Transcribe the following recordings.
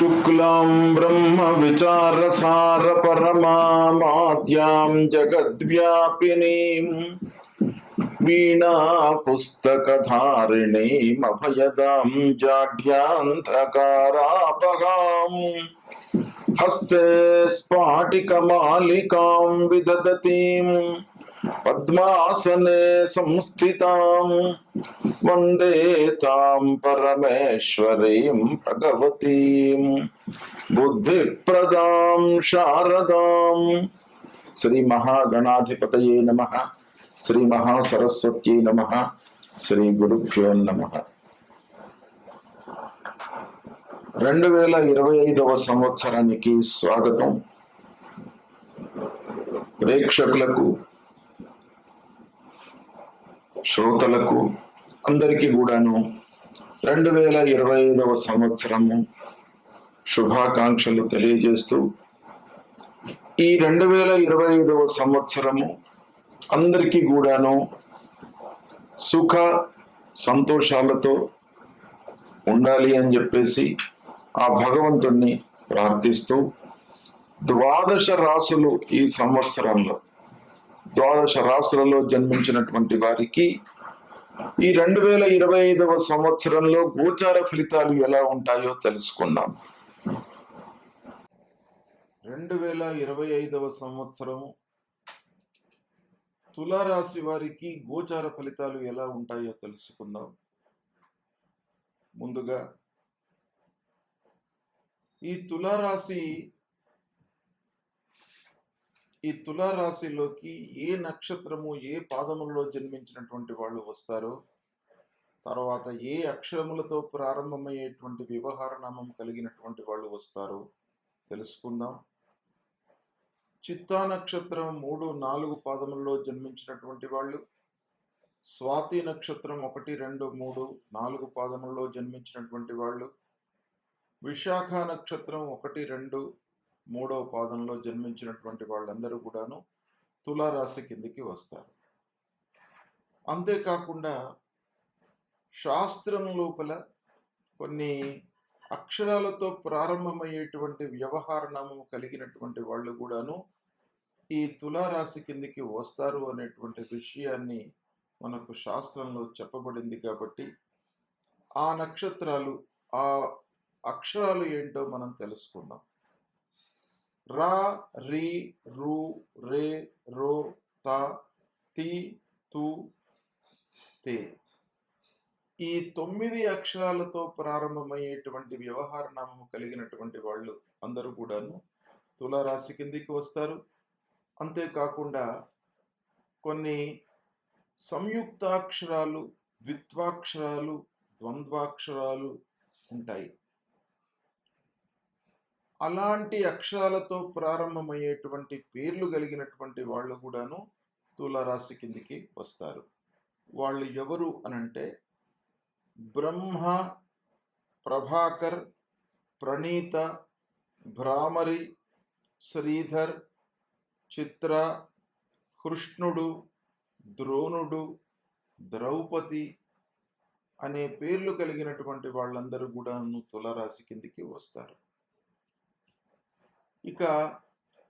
शुक्लां ब्रह्मविचारसारपरमामाद्यां जगद्व्यापिनीम् वीणा पुस्तकधारिणीमभयदां जाड्यान्धकारापगाम् हस्ते स्फाटिकमालिकां विदधतीम् పద్మాసనే సంస్థితాం వందే తాం పరమేశ్వరీం భగవతీం బుద్ధిప్రదాం శారదాం శ్రీ మహాగణాధిపత శ్రీ మహాసరస్వతీ నమ శ్రీ గురుభ్యో నమ రెండు వేల ఇరవై ఐదవ సంవత్సరానికి స్వాగతం. ప్రేక్షకులకు శ్రోతలకు అందరికీ కూడాను రెండు వేల ఇరవై ఐదవ సంవత్సరము శుభాకాంక్షలు తెలియజేస్తూ ఈ రెండు వేల ఇరవై ఐదవ సంవత్సరము అందరికీ కూడాను సుఖ సంతోషాలతో ఉండాలి అని చెప్పేసి ఆ భగవంతుణ్ణి ప్రార్థిస్తూ ద్వాదశ రాసులు ఈ సంవత్సరంలో ద్వాదశ రాసులలో జన్మించినటువంటి వారికి ఈ రెండు వేల ఇరవై ఐదవ సంవత్సరంలో గోచార ఫలితాలు ఎలా ఉంటాయో తెలుసుకుందాం. రెండు వేల ఇరవై ఐదవ సంవత్సరం తులారాశి వారికి గోచార ఫలితాలు ఎలా ఉంటాయో తెలుసుకుందాం. ముందుగా ఈ తులారాశి ఈ తులారాశిలోకి ఏ నక్షత్రము ఏ పాదములలో జన్మించినటువంటి వాళ్ళు వస్తారో తర్వాత ఏ అక్షరములతో ప్రారంభమయ్యేటువంటి వ్యవహార నామం కలిగినటువంటి వాళ్ళు వస్తారో తెలుసుకుందాం. చిత్తా నక్షత్రం మూడు నాలుగు పాదములలో జన్మించినటువంటి వాళ్ళు స్వాతి నక్షత్రం ఒకటి రెండు మూడు నాలుగు పాదములలో జన్మించినటువంటి వాళ్ళు విశాఖ నక్షత్రం ఒకటి రెండు మూడవ పాదంలో జన్మించినటువంటి వాళ్ళందరూ కూడాను తులారాశి కిందికి వస్తారు. అంతేకాకుండా శాస్త్రం లోపల కొన్ని అక్షరాలతో ప్రారంభమయ్యేటువంటి వ్యవహార నామం కలిగినటువంటి వాళ్ళు కూడాను ఈ తులారాశి కిందికి వస్తారు అనేటువంటి విషయాన్ని మనకు శాస్త్రంలో చెప్పబడింది కాబట్టి ఆ నక్షత్రాలు ఆ అక్షరాలు ఏంటో మనం తెలుసుకుందాం. రా రి రు రే రో త తి తు తే. ఈ తొమ్మిది అక్షరాలతో ప్రారంభమయ్యేటువంటి వ్యవహార నామం కలిగినటువంటి వాళ్ళు అందరూ కూడాను తులారాశి కిందికి వస్తారు. అంతేకాకుండా కొన్ని సంయుక్తాక్షరాలు ద్విత్వాక్షరాలు ద్వంద్వాక్షరాలు ఉంటాయి. అలాంటి అక్షరాలతో ప్రారంభమయ్యేటువంటి పేర్లు కలిగినటువంటి వాళ్ళు కూడాను తులారాశి కిందికి వస్తారు. వాళ్ళు ఎవరు అనంటే బ్రహ్మ ప్రభాకర్ ప్రణీత భ్రామరి శ్రీధర్ చిత్ర కృష్ణుడు ద్రోణుడు ద్రౌపది అనే పేర్లు కలిగినటువంటి వాళ్ళందరూ కూడా తులరాశి కిందికి వస్తారు. ఇక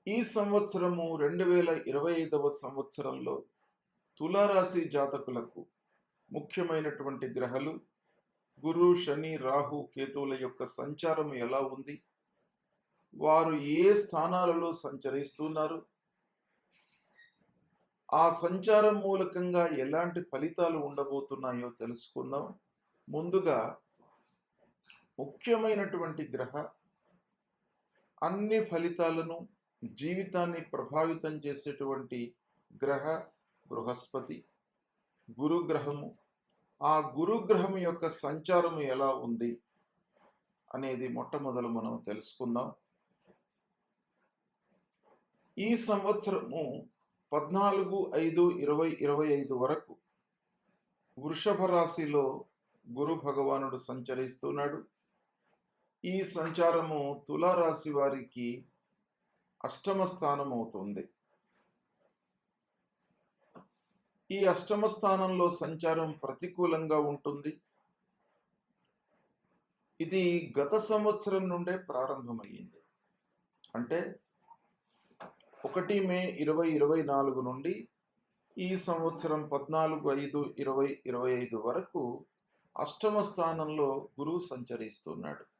ఈ సంవత్సరము రెండు వేల ఇరవై ఐదవ సంవత్సరంలో తులారాశి జాతకులకు ముఖ్యమైనటువంటి గ్రహాలు గురు శని రాహు కేతువుల యొక్క సంచారం ఎలా ఉంది? వారు ఏ స్థానాలలో సంచరిస్తున్నారు? ఆ సంచారం మూలకంగా ఎలాంటి ఫలితాలు ఉండబోతున్నాయో తెలుసుకుందాం. ముందుగా ముఖ్యమైనటువంటి గ్రహ అన్ని ఫలితాలను జీవితాన్ని ప్రభావితం చేసేటువంటి గ్రహ బృహస్పతి. గురుగ్రహము. ఆ గురుగ్రహం యొక్క సంచారం ఎలా ఉంది అనేది మొట్టమొదలు మనం తెలుసుకుందాం. ఈ సంవత్సరము పద్నాలుగు ఐదు ఇరవై ఇరవై ఐదు వరకు వృషభ రాశిలో గురు భగవానుడు సంచరిస్తున్నాడు. ఈ సంచారము తులారాశి వారికి అష్టమ స్థానం అవుతుంది ఈ అష్టమ స్థానంలో సంచారం ప్రతికూలంగా ఉంటుంది. ఇది గత సంవత్సరం నుండే ప్రారంభమయ్యింది. అంటే ఒకటి మే ఇరవై ఇరవై నాలుగు నుండి ఈ సంవత్సరం పద్నాలుగు ఐదు ఇరవై ఇరవై ఐదు వరకు అష్టమ స్థానంలో గురువు సంచరిస్తున్నాడు.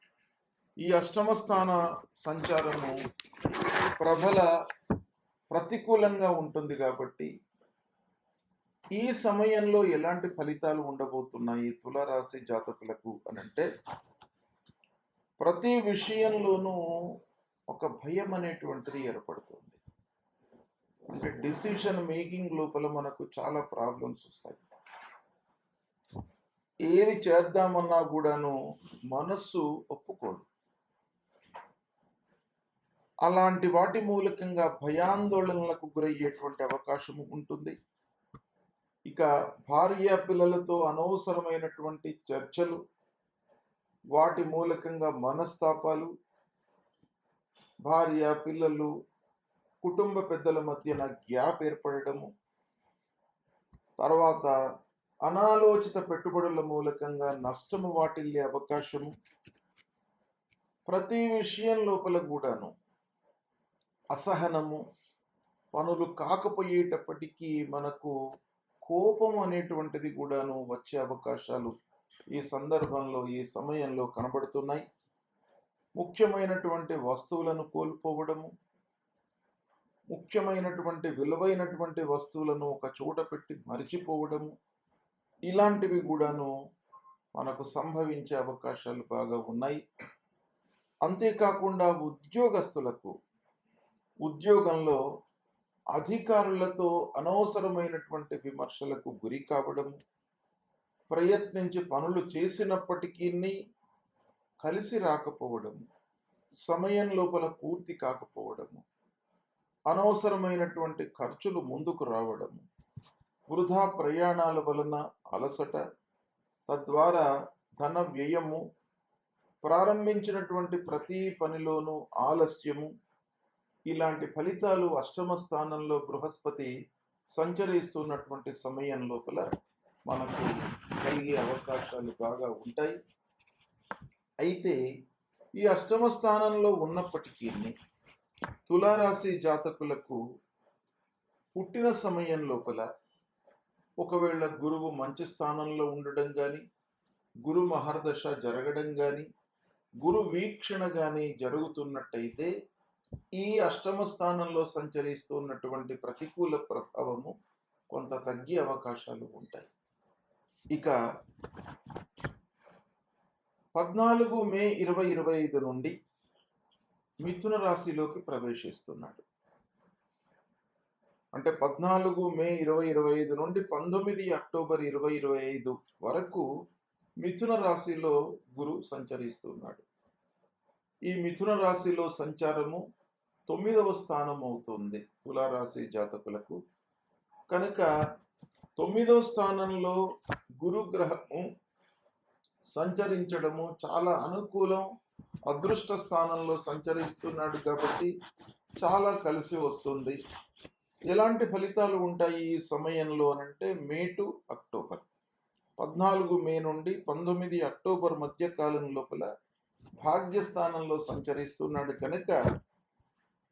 ఈ అష్టమ స్థాన సంచారము ప్రబల ప్రతికూలంగా ఉంటుంది కాబట్టి ఈ సమయంలో ఎలాంటి ఫలితాలు ఉండబోతున్నాయి తులారాశి జాతకులకు అని అంటే ప్రతి విషయంలోనూ ఒక భయం అనేటువంటిది ఏర్పడుతుంది. అంటే డిసిషన్ మేకింగ్ లోపల మనకు చాలా ప్రాబ్లమ్స్ వస్తాయి. ఏది చేద్దామన్నా కూడాను మనస్సు ఒప్పుకోదు. అలాంటి వాటి మూలకంగా భయాందోళనలకు గురయ్యేటువంటి అవకాశం ఉంటుంది. ఇక భార్య పిల్లలతో అనవసరమైనటువంటి చర్చలు వాటి మూలకంగా మనస్తాపాలు భార్య పిల్లలు కుటుంబ పెద్దల మధ్యన గ్యాప్ ఏర్పడటము తర్వాత అనాలోచిత పెట్టుబడుల మూలకంగా నష్టము వాటిల్లే అవకాశము ప్రతి విషయం లోపల కూడాను అసహనము పనులు కాకపోయేటప్పటికీ మనకు కోపం అనేటువంటిది కూడాను వచ్చే అవకాశాలు ఈ సందర్భంలో ఈ సమయంలో కనబడుతున్నాయి. ముఖ్యమైనటువంటి వస్తువులను కోల్పోవడము ముఖ్యమైనటువంటి విలువైనటువంటి వస్తువులను ఒక చోట పెట్టి మరిచిపోవడము ఇలాంటివి కూడాను మనకు సంభవించే అవకాశాలు బాగా ఉన్నాయి. అంతేకాకుండా ఉద్యోగస్తులకు ఉద్యోగంలో అధికారులతో అనవసరమైనటువంటి విమర్శలకు గురి కావడము ప్రయత్నించి పనులు చేసినప్పటికీ కలిసి రాకపోవడము సమయం లోపల పూర్తి కాకపోవడము అనవసరమైనటువంటి ఖర్చులు ముందుకు రావడము వృధా ప్రయాణాల వలన అలసట తద్వారా ధన వ్యయము ప్రారంభించినటువంటి ప్రతి పనిలోనూ ఆలస్యము ఇలాంటి ఫలితాలు అష్టమ స్థానంలో బృహస్పతి సంచరిస్తున్నటువంటి సమయం లోపల మనకు కలిగే అవకాశాలు బాగా ఉంటాయి. అయితే ఈ అష్టమ స్థానంలో ఉన్నప్పటికీ తులారాశి జాతకులకు పుట్టిన సమయం లోపల ఒకవేళ గురువు మంచి స్థానంలో ఉండడం కానీ గురు మహర్దశ జరగడం కానీ గురు వీక్షణ కానీ జరుగుతున్నట్టయితే ఈ అష్టమ స్థానంలో సంచరిస్తున్నటువంటి ప్రతికూల ప్రభావము కొంత తగ్గే అవకాశాలు ఉంటాయి. ఇక పద్నాలుగు మే ఇరవై ఇరవై ఐదు నుండి మిథున రాశిలోకి ప్రవేశిస్తున్నాడు. అంటే పద్నాలుగు మే ఇరవై ఇరవై ఐదు నుండి పంతొమ్మిది అక్టోబర్ ఇరవై ఇరవై ఐదు వరకు మిథున రాశిలో గురు సంచరిస్తున్నాడు. ఈ మిథున రాశిలో సంచారము తొమ్మిదవ స్థానం అవుతుంది తులారాశి జాతకులకు. కనుక తొమ్మిదవ స్థానంలో గురుగ్రహము సంచరించడము చాలా అనుకూలం. అదృష్ట స్థానంలో సంచరిస్తున్నాడు కాబట్టి చాలా కలిసి వస్తుంది. ఎలాంటి ఫలితాలు ఉంటాయి ఈ సమయంలో అనంటే మే టు అక్టోబర్. పద్నాలుగు మే నుండి పంతొమ్మిది అక్టోబర్ మధ్య కాలం లోపల భాగ్యస్థానంలో సంచరిస్తున్నాడు కనుక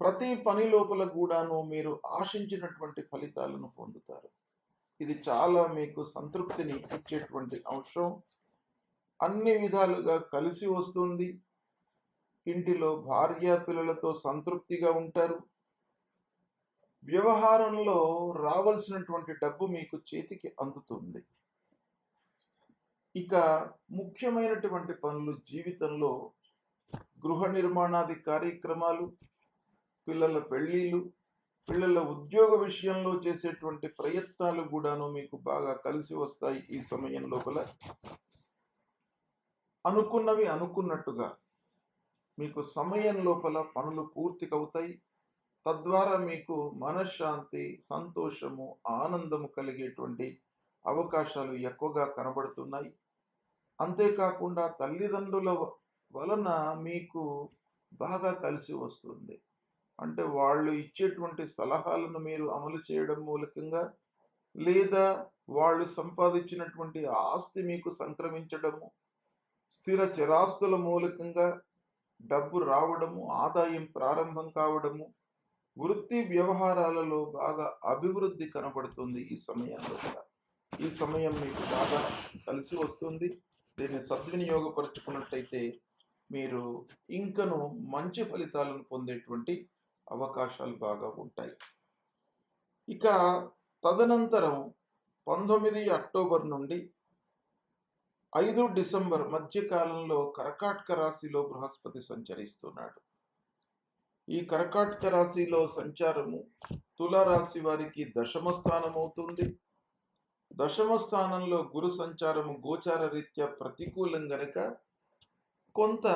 ప్రతి పని లోపల కూడాను మీరు ఆశించినటువంటి ఫలితాలను పొందుతారు. ఇది చాలా మీకు సంతృప్తిని ఇచ్చేటువంటి అంశం. అన్ని విధాలుగా కలిసి వస్తుంది. ఇంటిలో భార్య పిల్లలతో సంతృప్తిగా ఉంటారు. వ్యవహారంలో రావాల్సినటువంటి డబ్బు మీకు చేతికి అందుతుంది. ఇక ముఖ్యమైనటువంటి పనులు జీవితంలో గృహ నిర్మాణాది కార్యక్రమాలు పిల్లల పెళ్ళిళ్ళు పిల్లల ఉద్యోగ విషయంలో చేసేటువంటి ప్రయత్నాలు కూడాను మీకు బాగా కలిసి వస్తాయి ఈ సమయం లోపల. అనుకున్నవి అనుకున్నట్టుగా మీకు సమయం లోపల పనులు పూర్తికవుతాయి. తద్వారా మీకు మనశ్శాంతి సంతోషము ఆనందము కలిగేటువంటి అవకాశాలు ఎక్కువగా కనబడుతున్నాయి. అంతేకాకుండా తల్లిదండ్రుల వలన మీకు బాగా కలిసి వస్తుంది. అంటే వాళ్ళు ఇచ్చేటువంటి సలహాలను మీరు అమలు చేయడం మూలకంగా లేదా వాళ్ళు సంపాదించినటువంటి ఆస్తి మీకు సంక్రమించడము స్థిర చిరాస్తుల మూలకంగా డబ్బు రావడము ఆదాయం ప్రారంభం కావడము వృత్తి వ్యవహారాలలో బాగా అభివృద్ధి కనబడుతుంది ఈ సమయంలో కూడా. ఈ సమయం మీకు బాగా కలిసి వస్తుంది. దీన్ని సద్వినియోగపరుచుకున్నట్టయితే మీరు ఇంకను మంచి ఫలితాలను పొందేటువంటి అవకాశాలు బాగా ఉంటాయి. ఇక తదనంతరం పంతొమ్మిది అక్టోబర్ నుండి ఐదు డిసెంబర్ మధ్యకాలంలో కరకాటక రాశిలో బృహస్పతి సంచరిస్తున్నాడు. ఈ కరకాటక రాశిలో సంచారము తులారాశి వారికి దశమ స్థానం అవుతుంది దశమ స్థానంలో గురు సంచారము గోచార రీత్యా ప్రతికూలం గనక కొంత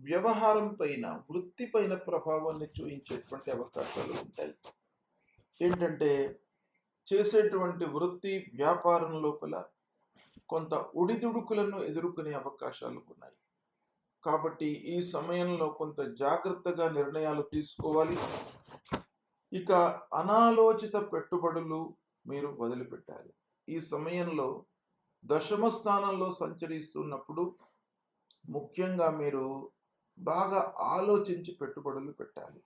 వ్యవహారం పైన వృత్తి పైన ప్రభావాన్ని చూపించేటువంటి అవకాశాలు ఉంటాయి. ఏంటంటే చేసేటువంటి వృత్తి వ్యాపారం లోపల కొంత ఒడిదుడుకులను ఎదుర్కొనే అవకాశాలు ఉన్నాయి. కాబట్టి ఈ సమయంలో కొంత జాగ్రత్తగా నిర్ణయాలు తీసుకోవాలి. ఇక అనాలోచిత పెట్టుబడులు మీరు వదిలిపెట్టాలి. ఈ సమయంలో దశమ స్థానంలో సంచరిస్తున్నప్పుడు ముఖ్యంగా మీరు బాగా ఆలోచించి పెట్టుబడులు పెట్టాలి.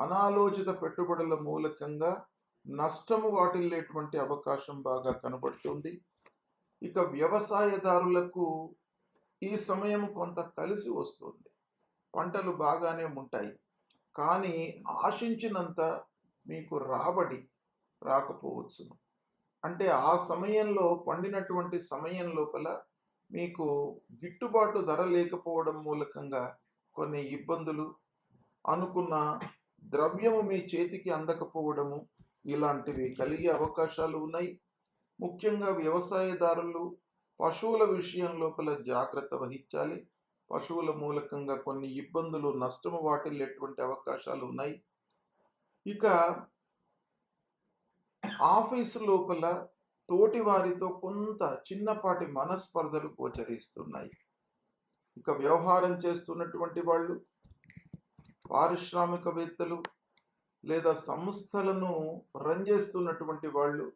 అనాలోచిత పెట్టుబడుల మూలకంగా నష్టము వాటిల్లేటువంటి అవకాశం బాగా కనబడుతుంది. ఇక వ్యవసాయదారులకు ఈ సమయం కొంత కలిసి వస్తుంది. పంటలు బాగానే ఉంటాయి. కానీ ఆశించినంత మీకు రాబడి రాకపోవచ్చును. అంటే ఆ సమయంలో పండినటువంటి సమయం లోపల మీకు గిట్టుబాటు ధర లేకపోవడం మూలకంగా కొన్ని ఇబ్బందులు అనుకున్న ద్రవ్యము మీ చేతికి అందకపోవడము ఇలాంటివి కలిగే అవకాశాలు ఉన్నాయి. ముఖ్యంగా వ్యవసాయదారులు పశువుల విషయం లోపల జాగ్రత్త వహించాలి. పశువుల మూలకంగా కొన్ని ఇబ్బందులు నష్టము వాటిల్లేటువంటి అవకాశాలు ఉన్నాయి. ఇక ఆఫీసు లోపల తోటి వారితో కొంత చిన్నపాటి మనస్పర్ధలు గోచరిస్తున్నాయి. ఇక వ్యవహారం చేస్తున్నటువంటి వాళ్ళు పారిశ్రామికవేత్తలు లేదా సంస్థలను రన్ చేస్తున్నటువంటి వాళ్ళు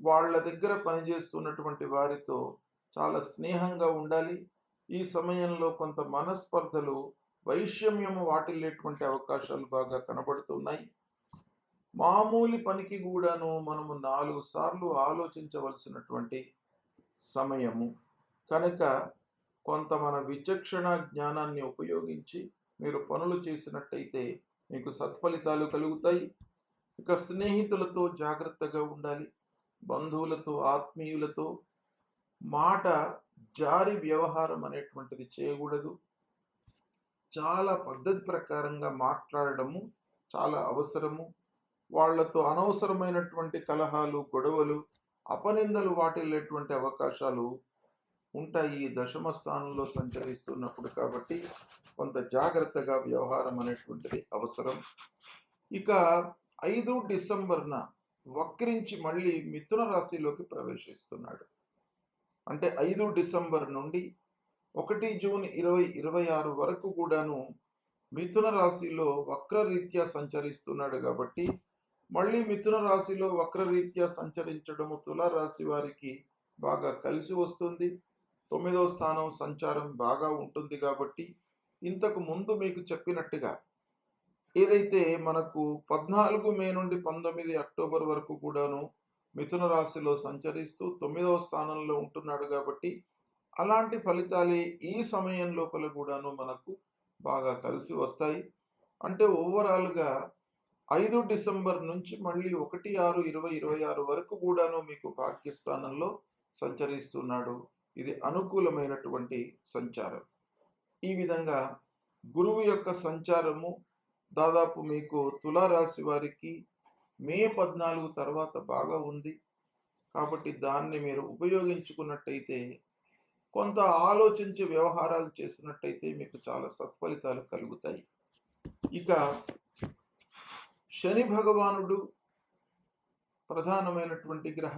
వాళ్ళ దగ్గర పనిచేస్తున్నటువంటి వారితో చాలా స్నేహంగా ఉండాలి. ఈ సమయంలో కొంత మనస్పర్ధలు వైషమ్యము వాటిల్లేటువంటి అవకాశాలు బాగా కనబడుతున్నాయి. మామూలు పనికి కూడాను మనము నాలుగు సార్లు ఆలోచించవలసినటువంటి సమయము. కనుక కొంత మన విచక్షణ జ్ఞానాన్ని ఉపయోగించి మీరు పనులు చేసినట్టయితే మీకు సత్ఫలితాలు కలుగుతాయి. ఇక స్నేహితులతో జాగ్రత్తగా ఉండాలి. బంధువులతో ఆత్మీయులతో మాట జారి వ్యవహారం అనేటువంటిది చేయకూడదు. చాలా పద్ధతి ప్రకారంగా మాట్లాడడము చాలా అవసరము. వాళ్ళతో అనవసరమైనటువంటి కలహాలు గొడవలు అపనిందలు వాటిల్లేటువంటి అవకాశాలు ఉంటాయి ఈ దశమ స్థానంలో సంచరిస్తున్నప్పుడు కాబట్టి కొంత జాగ్రత్తగా వ్యవహారం అనేటువంటిది అవసరం. ఇక ఐదు డిసెంబర్న వక్రించి మళ్ళీ మిథున రాశిలోకి ప్రవేశిస్తున్నాడు. అంటే ఐదు డిసెంబర్ నుండి ఒకటి జూన్ ఇరవై ఇరవై ఆరు వరకు కూడాను మిథున రాశిలో వక్రరీత్యా సంచరిస్తున్నాడు కాబట్టి మళ్ళీ మిథున రాశిలో వక్రరీత్యా సంచరించడము తుల రాశి వారికి బాగా కలిసి వస్తుంది. తొమ్మిదో స్థానం సంచారం బాగా ఉంటుంది కాబట్టి ఇంతకు ముందు మీకు చెప్పినట్టుగా ఏదైతే మనకు పద్నాలుగు మే నుండి పంతొమ్మిది అక్టోబర్ వరకు కూడాను మిథున రాశిలో సంచరిస్తూ తొమ్మిదవ స్థానంలో ఉంటున్నాడు కాబట్టి అలాంటి ఫలితాలే ఈ సమయం లోపల కూడాను మనకు బాగా కలిసి వస్తాయి. అంటే ఓవరాల్గా ఐదు డిసెంబర్ నుంచి మళ్ళీ ఒకటి ఆరు ఇరవై ఇరవై ఆరు వరకు కూడాను మీకు పాకిస్తానంలో సంచరిస్తున్నాడు. ఇది అనుకూలమైనటువంటి సంచారం. ఈ విధంగా గురువు యొక్క సంచారము దాదాపు మీకు తులారాశి వారికి మే పద్నాలుగు తర్వాత బాగా ఉంది. కాబట్టి దాన్ని మీరు ఉపయోగించుకున్నట్టయితే కొంత ఆలోచించి వ్యవహారాలు చేసినట్టయితే మీకు చాలా సత్ఫలితాలు కలుగుతాయి. ఇక శని భగవానుడు ప్రధానమైనటువంటి గ్రహ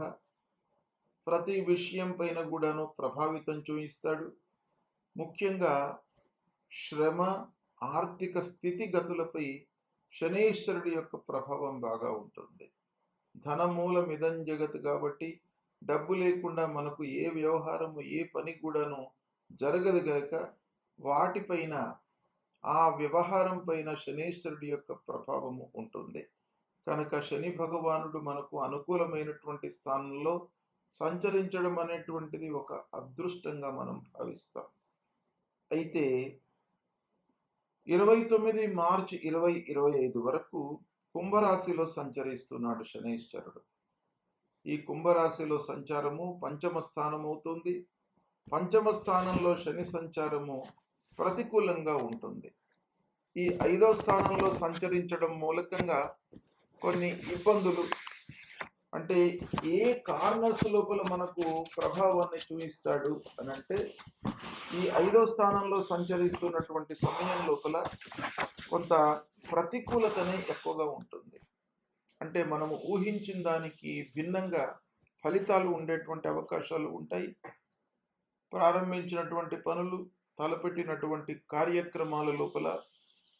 ప్రతి విషయం పైన కూడాను ప్రభావితం చూపిస్తాడు ముఖ్యంగా శ్రమ ఆర్థిక స్థితిగతులపై శనీశ్వరుడి యొక్క ప్రభావం బాగా ఉంటుంది. ధనమూలం ఇదం జగత్ కాబట్టి డబ్బు లేకుండా మనకు ఏ వ్యవహారము ఏ పని కూడాను జరగదు గనక వాటిపైన ఆ వ్యవహారం పైన శనీశ్వరుడి యొక్క ప్రభావము ఉంటుంది. కనుక శని భగవానుడు మనకు అనుకూలమైనటువంటి స్థానంలో సంచరించడం అనేటువంటిది ఒక అదృష్టంగా మనం భావిస్తాం. అయితే ఇరవై తొమ్మిది మార్చి ఇరవై ఇరవై ఐదు వరకు కుంభరాశిలో సంచరిస్తున్నాడు శనైశ్వరుడు ఈ కుంభరాశిలో సంచారము పంచమ స్థానం అవుతుంది. పంచమ స్థానంలో శని సంచారము ప్రతికూలంగా ఉంటుంది. ఈ ఐదో స్థానంలో సంచరించడం మూలకంగా కొన్ని ఇబ్బందులు అంటే ఏ కార్నర్స్ లోపల మనకు ప్రభావాన్ని చూపిస్తాడు అని అంటే ఈ ఐదో స్థానంలో సంచరిస్తున్నటువంటి సమయం లోపల కొంత ప్రతికూలతనే ఎక్కువగా ఉంటుంది. అంటే మనము ఊహించిన దానికి భిన్నంగా ఫలితాలు ఉండేటువంటి అవకాశాలు ఉంటాయి. ప్రారంభించినటువంటి పనులు తలపెట్టినటువంటి కార్యక్రమాల లోపల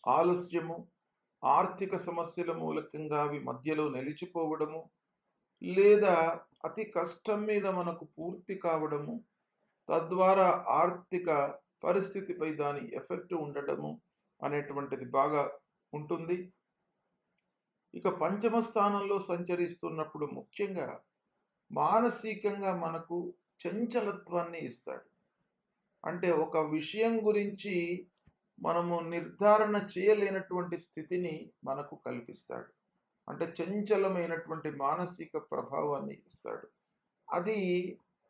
ఆలస్యము ఆర్థిక సమస్యల మూలకంగా అవి మధ్యలో నిలిచిపోవడము లేదా అతి కష్టం మీద మనకు పూర్తి కావడము తద్వారా ఆర్థిక పరిస్థితిపై దాని ఎఫెక్ట్ ఉండటము అనేటువంటిది బాగా ఉంటుంది. ఇక పంచమ స్థానంలో సంచరిస్తున్నప్పుడు ముఖ్యంగా మానసికంగా మనకు చంచలత్వాన్ని ఇస్తాడు. అంటే ఒక విషయం గురించి మనము నిర్ధారణ చేయలేనటువంటి స్థితిని మనకు కల్పిస్తాడు. అంటే చంచలమైనటువంటి మానసిక ప్రభావాన్ని ఇస్తాడు. అది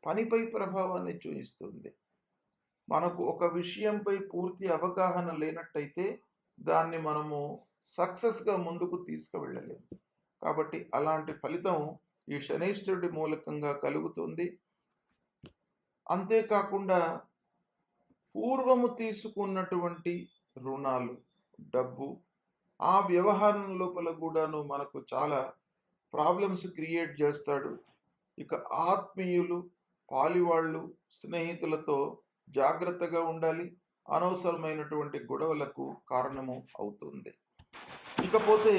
పనిపై ప్రభావాన్ని చూపిస్తుంది మనకు ఒక విషయంపై పూర్తి అవగాహన లేనట్టయితే దాన్ని మనము సక్సెస్గా ముందుకు తీసుకువెళ్ళలేము. కాబట్టి అలాంటి ఫలితం ఈ శనేశ్వరుడి మూలకంగా కలుగుతుంది. అంతేకాకుండా పూర్వము తీసుకున్నటువంటి రుణాలు డబ్బు ఆ వ్యవహారం లోపల కూడాను మనకు చాలా ప్రాబ్లమ్స్ క్రియేట్ చేస్తాడు. ఇక ఆత్మీయులు పాలివాళ్ళు స్నేహితులతో జాగ్రత్తగా ఉండాలి. అనవసరమైనటువంటి గొడవలకు కారణము అవుతుంది. ఇకపోతే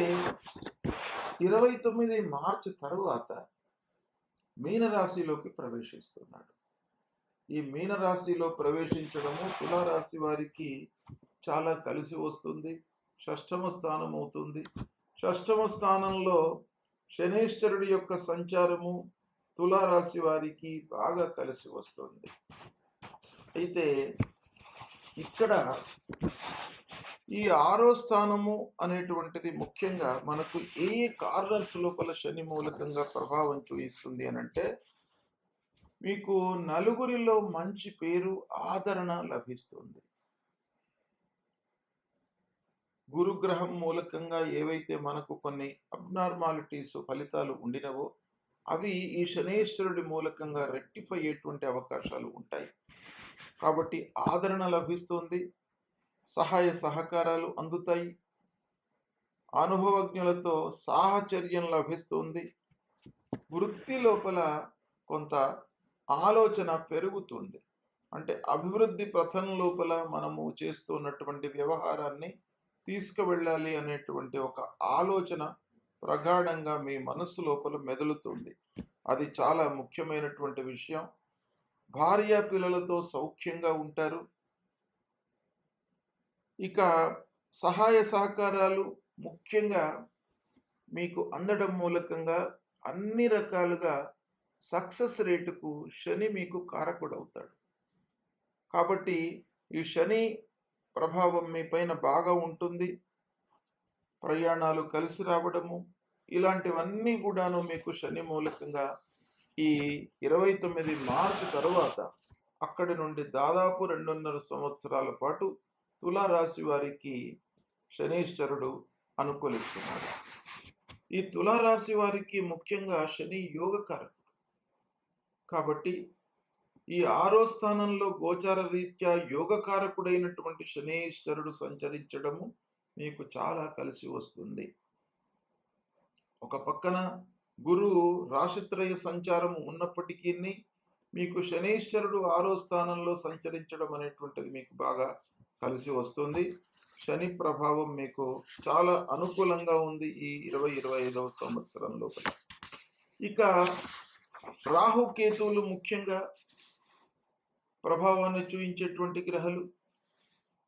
ఇరవై తొమ్మిది మార్చి తరువాత మీనరాశిలోకి ప్రవేశిస్తున్నాడు. ఈ మీనరాశిలో ప్రవేశించడము తులారాశి వారికి చాలా కలిసి వస్తుంది. షష్టమ స్థానం అవుతుంది షష్టమ స్థానంలో శనేశ్వరుడి యొక్క సంచారము తులారాశి వారికి బాగా కలిసి వస్తుంది. అయితే ఇక్కడ ఈ ఆరో స్థానము అనేటువంటిది ముఖ్యంగా మనకు ఏ ఏ కార్నర్స్ లోపల శని మూలకంగా ప్రభావం చూపిస్తుంది అని అంటే మీకు నలుగురిలో మంచి పేరు ఆదరణ లభిస్తుంది. గురుగ్రహం మూలకంగా ఏవైతే మనకు కొన్ని అబ్నార్మాలిటీస్ ఫలితాలు ఉండినవో అవి ఈ శనేశ్వరుడి మూలకంగా రెక్టిఫై అయ్యేటువంటి అవకాశాలు ఉంటాయి. కాబట్టి ఆదరణ లభిస్తుంది సహాయ సహకారాలు అందుతాయి అనుభవజ్ఞులతో సాహచర్యం లభిస్తుంది వృత్తి లోపల కొంత ఆలోచన పెరుగుతుంది. అంటే అభివృద్ధి ప్రథం లోపల మనము చేస్తున్నటువంటి వ్యవహారాన్ని తీసుకువెళ్ళాలి అనేటువంటి ఒక ఆలోచన ప్రగాఢంగా మీ మనస్సు లోపల మెదులుతుంది. అది చాలా ముఖ్యమైనటువంటి విషయం. భార్య పిల్లలతో సౌఖ్యంగా ఉంటారు. ఇక సహాయ సహకారాలు ముఖ్యంగా మీకు అందడం మూలకంగా అన్ని రకాలుగా సక్సెస్ రేటుకు శని మీకు కారకుడవుతాడు. కాబట్టి ఈ శని ప్రభావం మీ పైన బాగా ఉంటుంది. ప్రయాణాలు కలిసి రావడము ఇలాంటివన్నీ కూడాను మీకు శని మూలకంగా ఈ ఇరవై తొమ్మిది మార్చి తరువాత అక్కడి నుండి దాదాపు రెండున్నర సంవత్సరాల పాటు తులారాశి వారికి శనీశ్వరుడు అనుకూలిస్తున్నాడు. ఈ తులారాశి వారికి ముఖ్యంగా శని యోగకారకుడు కాబట్టి ఈ ఆరో స్థానంలో గోచార రీత్యా యోగకారకుడైనటువంటి శనేశ్వరుడు సంచరించడము మీకు చాలా కలిసి వస్తుంది. ఒక పక్కన గురువు రాశిత్రయ సంచారం ఉన్నప్పటికీ మీకు శనీశ్వరుడు ఆరో స్థానంలో సంచరించడం అనేటువంటిది మీకు బాగా కలిసి వస్తుంది. శని ప్రభావం మీకు చాలా అనుకూలంగా ఉంది ఈ ఇరవై ఇరవై ఐదవ సంవత్సరం లోపల. ఇక రాహుకేతువులు ముఖ్యంగా ప్రభావాన్ని చూయించేటువంటి గ్రహాలు.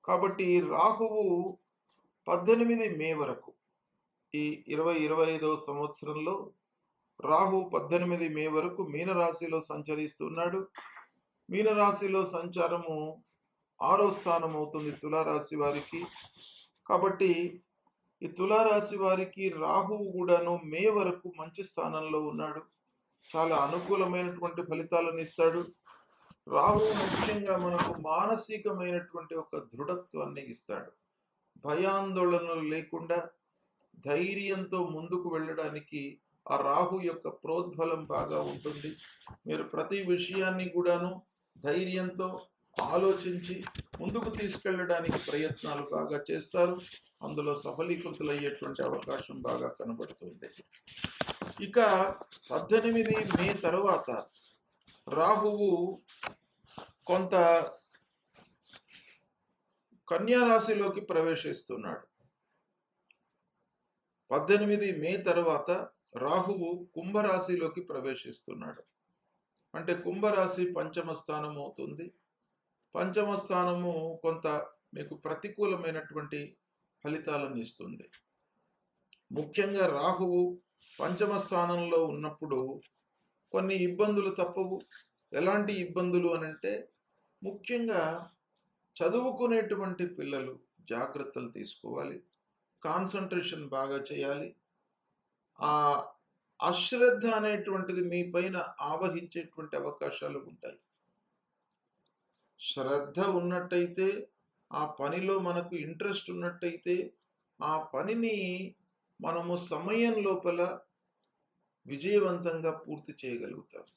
కాబట్టి రాహువు పద్దెనిమిది మే వరకు ఈ ఇరవై ఇరవై ఐదవ సంవత్సరంలో రాహు పద్దెనిమిది మే వరకు మీనరాశిలో సంచరిస్తున్నాడు. మీనరాశిలో సంచారము ఆరో స్థానం అవుతుంది తులారాశి వారికి. కాబట్టి ఈ తులారాశి వారికి రాహువు కూడాను మే వరకు మంచి స్థానంలో ఉన్నాడు. చాలా అనుకూలమైనటువంటి ఫలితాలను ఇస్తాడు. రాహు ముఖ్యంగా మనకు మానసికమైనటువంటి ఒక దృఢత్వాన్ని ఇస్తాడు. భయాందోళనలు లేకుండా ధైర్యంతో ముందుకు వెళ్ళడానికి ఆ రాహు యొక్క ప్రోద్బలం బాగా ఉంటుంది. మీరు ప్రతి విషయాన్ని కూడాను ధైర్యంతో ఆలోచించి ముందుకు తీసుకెళ్ళడానికి ప్రయత్నాలు బాగా చేస్తారు. అందులో సఫలీకృతులయ్యేటువంటి అవకాశం బాగా కనబడుతుంది. ఇక పద్దెనిమిది మే తర్వాత రాహువు కొంత కన్యారాశిలోకి ప్రవేశిస్తున్నాడు. పద్దెనిమిది మే తర్వాత రాహువు కుంభరాశిలోకి ప్రవేశిస్తున్నాడు. అంటే కుంభరాశి పంచమ స్థానం అవుతుంది. పంచమ స్థానము కొంత మీకు ప్రతికూలమైనటువంటి ఫలితాలను ఇస్తుంది. ముఖ్యంగా రాహువు పంచమ స్థానంలో ఉన్నప్పుడు కొన్ని ఇబ్బందులు తప్పవు. ఎలాంటి ఇబ్బందులు అని అంటే ముఖ్యంగా చదువుకునేటువంటి పిల్లలు జాగ్రత్తలు తీసుకోవాలి. కాన్సన్ట్రేషన్ బాగా చేయాలి. ఆ అశ్రద్ధ అనేటువంటిది మీ పైన ఆవహించేటువంటి అవకాశాలు ఉంటాయి. శ్రద్ధ ఉన్నట్టయితే ఆ పనిలో మనకు ఇంట్రెస్ట్ ఉన్నట్టయితే ఆ పనిని మనము సమయం లోపల విజయవంతంగా పూర్తి చేయగలుగుతారు.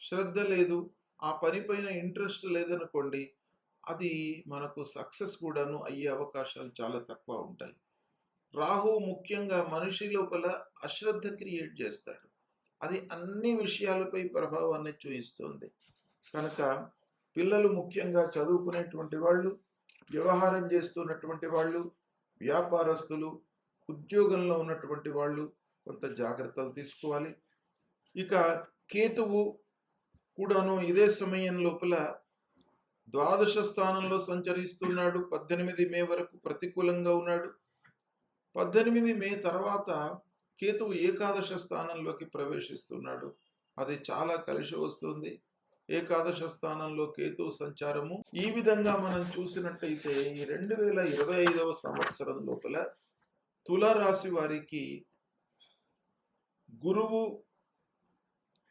శ్రద్ధ లేదు ఆ పని పైన ఇంట్రెస్ట్ లేదనుకోండి అది మనకు సక్సెస్ కూడాను అయ్యే అవకాశాలు చాలా తక్కువ ఉంటాయి. రాహు ముఖ్యంగా మనిషి లోపల అశ్రద్ధ క్రియేట్ చేస్తాడు. అది అన్ని విషయాలపై ప్రభావాన్ని చూపిస్తుంది కనుక పిల్లలు ముఖ్యంగా చదువుకునేటువంటి వాళ్ళు వ్యవహారం చేస్తున్నటువంటి వాళ్ళు వ్యాపారస్తులు ఉద్యోగంలో ఉన్నటువంటి వాళ్ళు కొంత జాగ్రత్తలు తీసుకోవాలి. ఇక కేతువు కూడాను ఇదే సమయం లోపల ద్వాదశ స్థానంలో సంచరిస్తున్నాడు. పద్దెనిమిది మే వరకు ప్రతికూలంగా ఉన్నాడు. పద్దెనిమిది మే తర్వాత కేతువు ఏకాదశ స్థానంలోకి ప్రవేశిస్తున్నాడు. అది చాలా కలిసి వస్తుంది. ఏకాదశ స్థానంలో కేతు సంచారము. ఈ విధంగా మనం చూసినట్టయితే ఈ రెండు వేల ఇరవై ఐదవ సంవత్సరం లోపల తులారాశి వారికి గురువు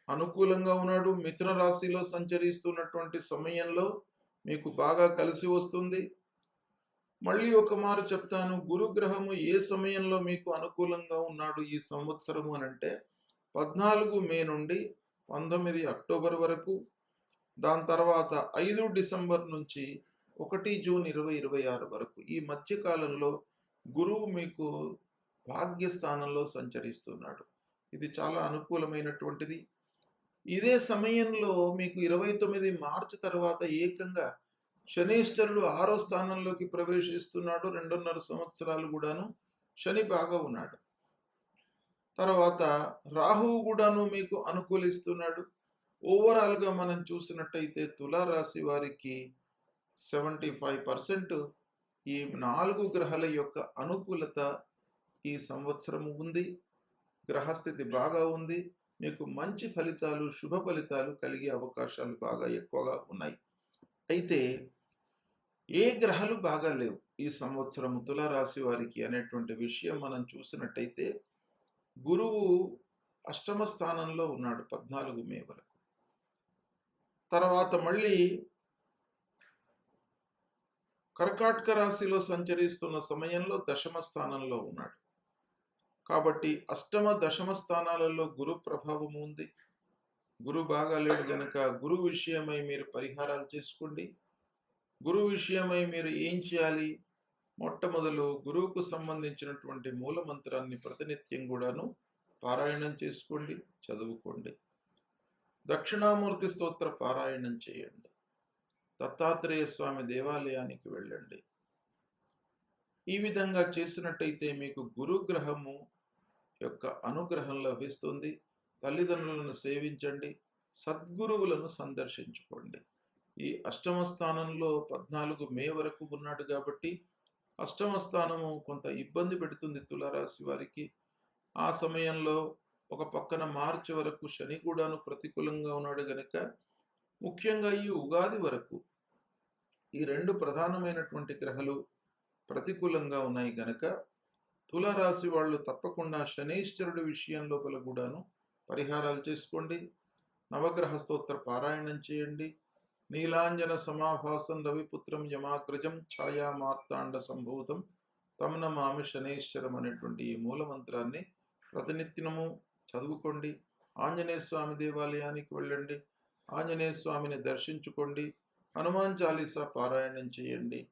అనుకూలంగా ఉన్నాడు మిథున రాశిలో సంచరిస్తున్నటువంటి సమయంలో మీకు బాగా కలిసి వస్తుంది. మళ్ళీ ఒక మారు చెప్తాను గురుగ్రహము ఏ సమయంలో మీకు అనుకూలంగా ఉన్నాడు ఈ సంవత్సరము అని అంటే పద్నాలుగు మే నుండి పంతొమ్మిది అక్టోబర్ వరకు దాని తర్వాత ఐదు డిసెంబర్ నుంచి ఒకటి జూన్ ఇరవై ఇరవై ఆరు వరకు. ఈ మధ్యకాలంలో గురువు మీకు భాగ్యస్థానంలో సంచరిస్తున్నాడు. ఇది చాలా అనుకూలమైనటువంటిది. ఇదే సమయంలో మీకు ఇరవై తొమ్మిది మార్చి తర్వాత ఏకంగా శనేశ్వరుడు ఆరో స్థానంలోకి ప్రవేశిస్తున్నాడు. రెండున్నర సంవత్సరాలు కూడాను శని బాగా ఉన్నాడు. తర్వాత రాహువు కూడాను మీకు అనుకూలిస్తున్నాడు. ఓవరాల్గా మనం చూసినట్టయితే తులారాశి వారికి సెవెంటీ ఫైవ్ పర్సెంట్ ఈ నాలుగు గ్రహాల యొక్క అనుకూలత ఈ సంవత్సరం ఉంది. గ్రహస్థితి బాగా ఉంది. మీకు మంచి ఫలితాలు శుభ ఫలితాలు కలిగే అవకాశాలు బాగా ఎక్కువగా ఉన్నాయి. అయితే ఏ గ్రహాలు బాగా లేవు? ఈ సంవత్సరం తులారాశి వారికి అనేటువంటి విషయం మనం చూసినట్టయితే గురువు అష్టమ స్థానంలో ఉన్నాడు పద్నాలుగు మే వరకు. తర్వాత మళ్ళీ కర్కాటక రాశిలో సంచరిస్తున్న సమయంలో దశమ స్థానంలో ఉన్నాడు. కాబట్టి అష్టమ దశమ స్థానాలలో గురు ప్రభావం ఉంది. గురు బాగా లేడు కనుక గురు విషయమై మీరు పరిహారాలు చేసుకోండి. గురు విషయమై మీరు ఏం చేయాలి? మొట్టమొదలు గురువుకు సంబంధించినటువంటి మూల మంత్రాన్ని ప్రతినిత్యం కూడాను పారాయణం చేసుకోండి చదువుకోండి. దక్షిణామూర్తి స్తోత్ర పారాయణం చేయండి. దత్తాత్రేయ స్వామి దేవాలయానికి వెళ్ళండి. ఈ విధంగా చేసినట్టయితే మీకు గురుగ్రహము యొక్క అనుగ్రహం లభిస్తుంది. తల్లిదండ్రులను సేవించండి. సద్గురువులను సందర్శించుకోండి. ఈ అష్టమ స్థానంలో పద్నాలుగు మే వరకు ఉన్నాడు కాబట్టి అష్టమ స్థానము కొంత ఇబ్బంది పెడుతుంది తులారాశి వారికి. ఆ సమయంలో ఒక పక్కన మార్చి వరకు శని కూడాను ప్రతికూలంగా ఉన్నాడు గనుక ముఖ్యంగా ఈ ఉగాది వరకు ఈ రెండు ప్రధానమైనటువంటి గ్రహాలు ప్రతికూలంగా ఉన్నాయి గనక తులారాశి వాళ్ళు తప్పకుండా శనైశ్వరుడి విషయం లోపల కూడాను పరిహారాలు చేసుకోండి. నవగ్రహ స్తోత్ర పారాయణం చేయండి. నీలాంజన సమాభాసం రవిపుత్రం యమాగ్రజం ఛాయా మార్తాండ సంభూతం తమన మామి అనేటువంటి ఈ మూల మంత్రాన్ని ప్రతినిత్యము చదువుకోండి. ఆంజనేయ స్వామి దేవాలయానికి వెళ్ళండి. ఆంజనేయ స్వామిని దర్శించుకోండి. హనుమాన్ చాలీసా పారాయణం చేయండి.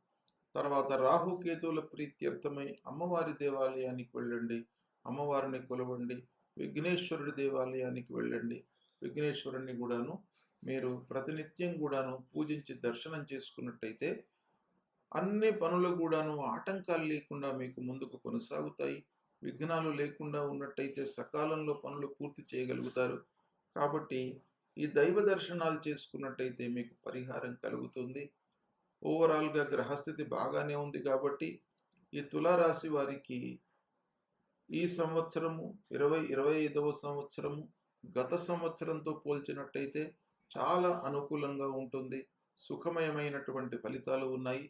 తర్వాత రాహుకేతువుల ప్రీత్యర్థమై అమ్మవారి దేవాలయానికి వెళ్ళండి. అమ్మవారిని కొలవండి. విఘ్నేశ్వరుడి దేవాలయానికి వెళ్ళండి. విఘ్నేశ్వరుణ్ణి కూడాను మీరు ప్రతినిత్యం కూడాను పూజించి దర్శనం చేసుకున్నట్టయితే అన్ని పనులు కూడాను ఆటంకాలు లేకుండా మీకు ముందుకు కొనసాగుతాయి. విఘ్నాలు లేకుండా ఉన్నట్టయితే సకాలంలో పనులు పూర్తి చేయగలుగుతారు. కాబట్టి ఈ దైవ దర్శనాలు చేసుకున్నట్టయితే మీకు పరిహారం కలుగుతుంది. ఓవరాల్గా గ్రహస్థితి బాగానే ఉంది కాబట్టి ఈ తులారాశి వారికి ఈ సంవత్సరము ఇరవై ఇరవై ఐదవ సంవత్సరము గత సంవత్సరంతో పోల్చినట్టయితే చాలా అనుకూలంగా ఉంటుంది. సుఖమయమైనటువంటి ఫలితాలు ఉన్నాయి.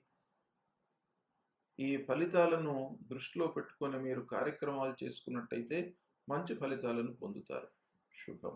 ఈ ఫలితాలను దృష్టిలో పెట్టుకొని మీరు కార్యక్రమాలు చేసుకున్నట్టయితే మంచి ఫలితాలను పొందుతారు. శుభం.